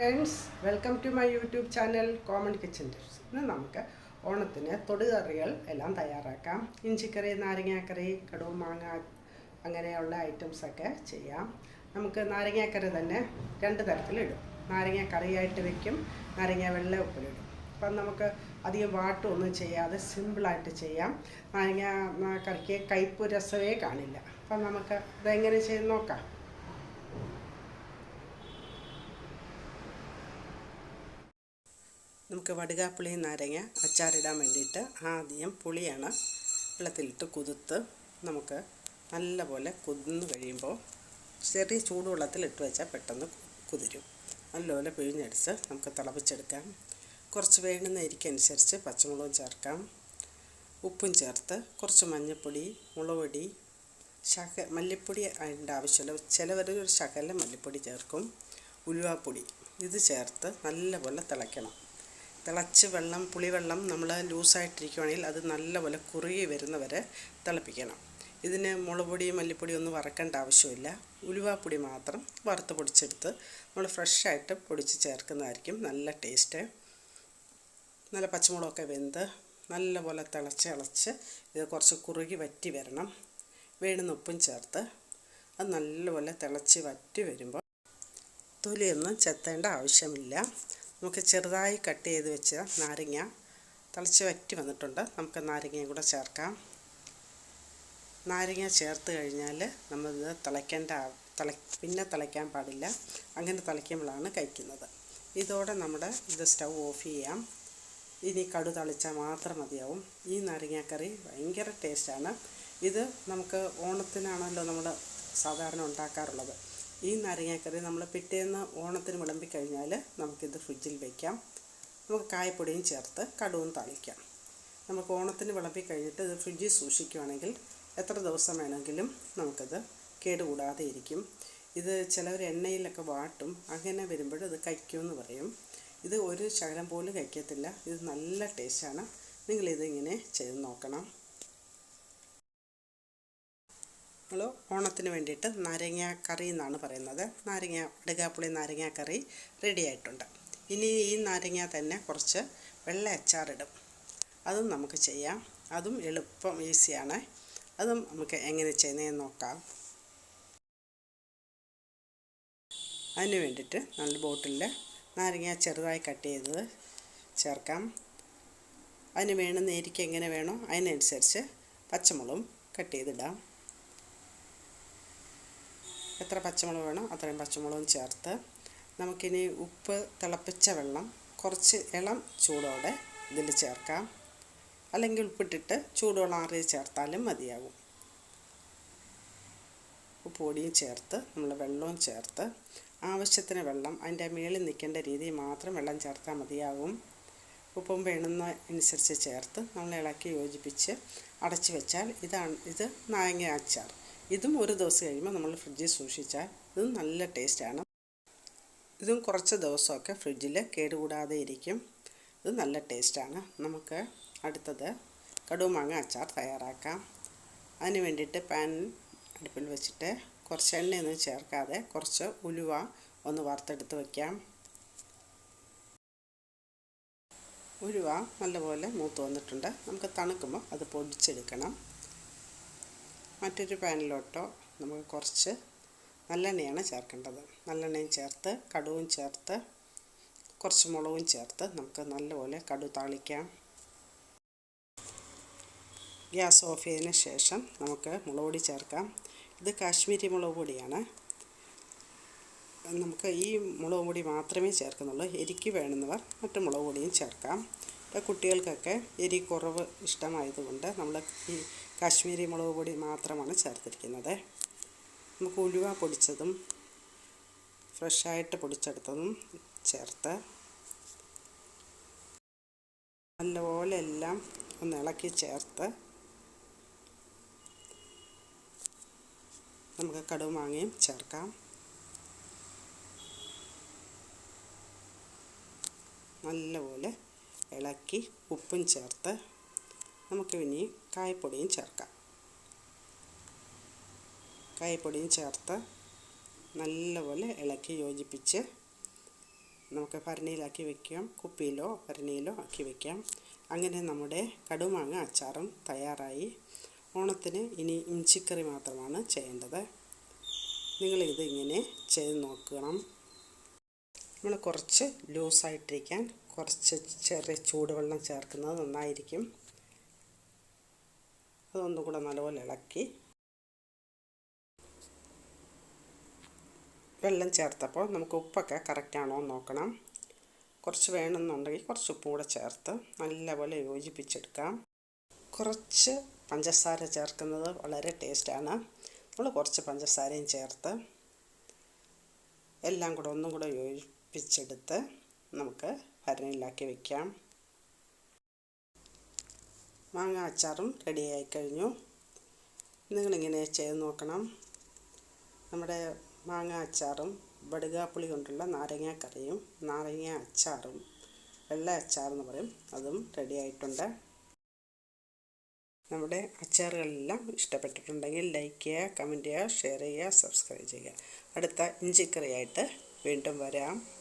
Friends welcome to my YouTube channel common kitchen tips ഇന്ന് നമുക്ക് ഓണത്തിന് തൊടുകറികൾ എല്ലാം തയ്യാറാക്കാം. ഇഞ്ചിക്കറി നാരങ്ങാക്കറി കടുവ് മാങ്ങ അങ്ങനെയുള്ള ഐറ്റംസൊക്കെ ചെയ്യാം. നമുക്ക് നാരങ്ങാക്കറി തന്നെ രണ്ട് തരത്തിലിടും നാരങ്ങ കറിയായിട്ട് വെക്കും നാരങ്ങ വെള്ള ഉപ്പിലിടും. അപ്പം നമുക്ക് അധികം വാട്ടൊന്നും ചെയ്യാതെ സിമ്പിളായിട്ട് ചെയ്യാം. നാരങ്ങ കറിക്ക് കയ്പ്പ് രസമേ കാണില്ല. അപ്പം നമുക്ക് അതെങ്ങനെ ചെയ്ത് നോക്കാം. നമുക്ക് വടുകാപ്പുളി നാരങ്ങ അച്ചാറിടാൻ വേണ്ടിയിട്ട് ആദ്യം പുളിയാണ് വെള്ളത്തിലിട്ട് കുതിർത്ത് നമുക്ക് നല്ലപോലെ കുതിർന്ന് കഴിയുമ്പോൾ ചെറിയ ചൂടുവെള്ളത്തിൽ ഇട്ട് വെച്ചാൽ പെട്ടെന്ന് കുതിരും. നല്ലപോലെ പിഴിഞ്ഞടിച്ച് നമുക്ക് തിളപ്പിച്ചെടുക്കാം. കുറച്ച് വേണ്ടുന്ന അരിക്കനുസരിച്ച് പച്ചമുളകും ചേർക്കാം. ഉപ്പും ചേർത്ത് കുറച്ച് മഞ്ഞൾപ്പൊടി മുളക് പൊടി ശക മല്ലിപ്പൊടി അതിന്റെ ആവശ്യമുള്ള ചിലവർ ഒരു ശകലം മല്ലിപ്പൊടി ചേർക്കും. ഉലുവാപ്പൊടി ഇത് ചേർത്ത് നല്ലപോലെ തിളയ്ക്കണം. തിളച്ച് വെള്ളം പുളിവെള്ളം നമ്മൾ ലൂസായിട്ടിരിക്കുവാണെങ്കിൽ അത് നല്ലപോലെ കുറുകി വരുന്നവരെ തിളപ്പിക്കണം. ഇതിന് മുളക് പൊടി മല്ലിപ്പൊടി ഒന്നും വറക്കേണ്ട ആവശ്യമില്ല. ഉലുവാപ്പൊടി മാത്രം വറുത്ത് പൊടിച്ചെടുത്ത് നമ്മൾ ഫ്രഷായിട്ട് പൊടിച്ച് ചേർക്കുന്നതായിരിക്കും നല്ല ടേസ്റ്റ്. നല്ല പച്ചമുളകൊക്കെ വെന്ത് നല്ലപോലെ തിളച്ച് ഇളച്ച് ഇത് കുറച്ച് കുറുകി വറ്റി വരണം. വേണുന്ന ഉപ്പും ചേർത്ത് അത് നല്ലപോലെ തിളച്ച് വറ്റി വരുമ്പോൾ തൊലിയൊന്നും ചെത്തേണ്ട ആവശ്യമില്ല. നമുക്ക് ചെറുതായി കട്ട് ചെയ്ത് വെച്ച നാരങ്ങ തളിച്ച് വറ്റി വന്നിട്ടുണ്ട്. നമുക്ക് നാരങ്ങയും കൂടെ ചേർക്കാം. നാരങ്ങ ചേർത്ത് കഴിഞ്ഞാൽ നമ്മളിത് തിളയ്ക്കേണ്ട തിള പിന്നെ തിളയ്ക്കാൻ പാടില്ല. അങ്ങനെ തിളയ്ക്കുമ്പോഴാണ് കഴിക്കുന്നത്. ഇതോടെ നമ്മുടെ ഇത് സ്റ്റൗ ഓഫ് ചെയ്യാം. ഇനി കടു തളിച്ചാൽ മാത്രം മതിയാവും. ഈ നാരങ്ങാക്കറി ഭയങ്കര ടേസ്റ്റാണ്. ഇത് നമുക്ക് ഓണത്തിനാണല്ലോ നമ്മൾ സാധാരണ ഉണ്ടാക്കാറുള്ളത്. ഈ നാരങ്ങാക്കറി നമ്മൾ പിറ്റേന്ന് ഓണത്തിന് വിളമ്പി കഴിഞ്ഞാൽ നമുക്കിത് ഫ്രിഡ്ജിൽ വയ്ക്കാം നമുക്ക് കായപ്പൊടിയും ചേർത്ത് കടുവും തളിക്കാം. നമുക്ക് ഓണത്തിന് വിളമ്പി കഴിഞ്ഞിട്ട് ഇത് ഫ്രിഡ്ജിൽ സൂക്ഷിക്കുകയാണെങ്കിൽ എത്ര ദിവസം വേണമെങ്കിലും നമുക്കത് കേടുകൂടാതെ ഇരിക്കും. ഇത് ചിലവർ എണ്ണയിലൊക്കെ വാട്ടും അങ്ങനെ വരുമ്പോൾ ഇത് കഴിക്കുമെന്ന് പറയും. ഇത് ഒരു ശകലം പോലും കഴിക്കത്തില്ല. ഇത് നല്ല ടേസ്റ്റാണ്. നിങ്ങളിതിങ്ങനെ ചെയ്ത് നോക്കണം. നമ്മൾ ഓണത്തിന് വേണ്ടിയിട്ട് നാരങ്ങ കറി എന്നാണ് പറയുന്നത്. നാരങ്ങ അടുകാപ്പുളി നാരങ്ങ കറി റെഡി ആയിട്ടുണ്ട്. ഇനി ഈ നാരങ്ങ തന്നെ കുറച്ച് വെള്ള അച്ചാറിടും അതും നമുക്ക് ചെയ്യാം. അതും എളുപ്പം ഈസിയാണ്. അതും നമുക്ക് എങ്ങനെ ചെയ്യുന്നതെന്ന് നോക്കാം. അതിന് വേണ്ടിയിട്ട് നല്ല ബോട്ടിലിൽ നാരങ്ങ ചെറുതായി കട്ട് ചെയ്തത് ചേർക്കാം. അതിന് വേണ്ടുന്ന എരിക്ക് എങ്ങനെ വേണോ അതിനനുസരിച്ച് പച്ചമുളകും കട്ട് ചെയ്തിടാം. എത്ര പച്ചമുളക് വേണം അത്രയും പച്ചമുളകും ചേർത്ത് നമുക്കിനി ഉപ്പ് തിളപ്പിച്ച വെള്ളം കുറച്ച് ഇളം ചൂടോടെ ഇതിൽ ചേർക്കാം. അല്ലെങ്കിൽ ഉപ്പിട്ടിട്ട് ചൂടുവെള്ളം ആറി ചേർത്താലും മതിയാകും ഉപ്പ് പൊടിയും ചേർത്ത് നമ്മൾ വെള്ളവും ചേർത്ത് ആവശ്യത്തിന് വെള്ളം അതിന്റെ മേളിൽ നിൽക്കേണ്ട രീതിയിൽ മാത്രം വെള്ളം ചേർത്താൽ മതിയാകും ഉപ്പും വേണുന്ന അനുസരിച്ച് ചേർത്ത് നമ്മൾ ഇളക്കി യോജിപ്പിച്ച് അടച്ചു വെച്ചാൽ ഇതാണ് ഇത് നാരങ്ങ അച്ചാർ. ഇതും ഒരു ദിവസം കഴിയുമ്പോൾ നമ്മൾ ഫ്രിഡ്ജിൽ സൂക്ഷിച്ചാൽ ഇതും നല്ല ടേസ്റ്റാണ്. ഇതും കുറച്ച് ദിവസമൊക്കെ ഫ്രിഡ്ജിൽ കേടുകൂടാതെ ഇരിക്കും. ഇത് നല്ല ടേസ്റ്റാണ്. നമുക്ക് അടുത്തത് കടുമാങ്ങ അച്ചാർ തയ്യാറാക്കാം. അതിന് വേണ്ടിയിട്ട് പാൻ അടുപ്പിൽ വെച്ചിട്ട് കുറച്ച് എണ്ണയൊന്നും ചേർക്കാതെ കുറച്ച് ഉലുവ ഒന്ന് വറുത്തെടുത്ത് വയ്ക്കാം ഉലുവ നല്ലപോലെ മൂത്ത് വന്നിട്ടുണ്ട്. നമുക്ക് തണുക്കുമ്പോൾ അത് പൊടിച്ചെടുക്കണം. മറ്റൊരു പാനിലോട്ടോ നമുക്ക് കുറച്ച് നല്ലെണ്ണയാണ് ചേർക്കേണ്ടത്. നല്ലെണ്ണയും ചേർത്ത് കടുവും ചേർത്ത് കുറച്ച് മുളകും ചേർത്ത് നമുക്ക് നല്ലപോലെ കടു താളിക്കാം. ഗ്യാസ് ഓഫ് ചെയ്തതിന് ശേഷം നമുക്ക് മുളക് പൊടി ചേർക്കാം. ഇത് കാശ്മീരി മുളക് പൊടിയാണ്. നമുക്ക് ഈ മുളക് പൊടി മാത്രമേ ചേർക്കുന്നുള്ളൂ. എരിക്ക് വേണമെന്നവർ മറ്റു മുളക് പൊടിയും ചേർക്കാം. കുട്ടികൾക്കൊക്കെ എരി കുറവ് ഇഷ്ടമായതുകൊണ്ട് നമ്മൾ ഈ കാശ്മീരി മുളക് പൊടി മാത്രമാണ് ചേർത്തിരിക്കുന്നത്. നമുക്ക് ഉലുവ പൊടിച്ചതും ഫ്രഷായിട്ട് പൊടിച്ചെടുത്തതും ചേർത്ത് നല്ലപോലെ എല്ലാം ഒന്ന് ഇളക്കി ചേർത്ത് നമുക്ക് കടുവ് മാങ്ങയും ചേർക്കാം. നല്ലപോലെ ഇളക്കി ഉപ്പും ചേർത്ത് നമുക്ക് ഇനി കായപ്പൊടിയും ചേർക്കാം. കായപ്പൊടിയും ചേർത്ത് നല്ലപോലെ ഇളക്കി യോജിപ്പിച്ച് നമുക്ക് ഭരണിയിലാക്കി വെക്കാം. കുപ്പിയിലോ ഭരണിയിലോ ആക്കി വെക്കാം. അങ്ങനെ നമ്മുടെ കടുമാങ്ങ അച്ചാറും തയ്യാറായി. ഓണത്തിന് ഇനി ഇഞ്ചിക്കറി മാത്രമാണ് ചെയ്യേണ്ടത്. നിങ്ങളിത് ഇങ്ങനെ ചെയ്ത് നോക്കണം. നമ്മൾ കുറച്ച് ലൂസായിട്ടിരിക്കാൻ കുറച്ച് ചെറിയ ചൂടുവെള്ളം ചേർക്കുന്നത് നന്നായിരിക്കും. അതൊന്നും കൂടെ നല്ലപോലെ ഇളക്കി വെള്ളം ചേർത്തപ്പോൾ നമുക്ക് ഉപ്പൊക്കെ കറക്റ്റാണോ എന്ന് നോക്കണം. കുറച്ച് വേണമെന്നുണ്ടെങ്കിൽ കുറച്ച് ഉപ്പ് കൂടെ ചേർത്ത് നല്ലപോലെ യോജിപ്പിച്ചെടുക്കാം. കുറച്ച് പഞ്ചസാര ചേർക്കുന്നത് വളരെ ടേസ്റ്റാണ് നമ്മൾ കുറച്ച് പഞ്ചസാരയും ചേർത്ത് എല്ലാം കൂടെ ഒന്നും കൂടെ യോജിപ്പിച്ചെടുത്ത് നമുക്ക് ഭരണിയിലാക്കി വയ്ക്കാം മാങ്ങ അച്ചാറും റെഡിയായി കഴിഞ്ഞു. നിങ്ങളിങ്ങനെ ചെയ്ത് നോക്കണം. നമ്മുടെ മാങ്ങ അച്ചാറും വടുകാപ്പുളി കൊണ്ടുള്ള നാരങ്ങാക്കറിയും നാരങ്ങ അച്ചാറും വെള്ള അച്ചാർ എന്ന് പറയും. അതും റെഡിയായിട്ടുണ്ട് നമ്മുടെ അച്ചാറുകളെല്ലാം ഇഷ്ടപ്പെട്ടിട്ടുണ്ടെങ്കിൽ ലൈക്ക് ചെയ്യുക കമന്റ് ചെയ്യുക ഷെയർ ചെയ്യുക സബ്സ്ക്രൈബ് ചെയ്യുക. അടുത്ത ഇഞ്ചിക്കറിയായിട്ട് വീണ്ടും വരാം.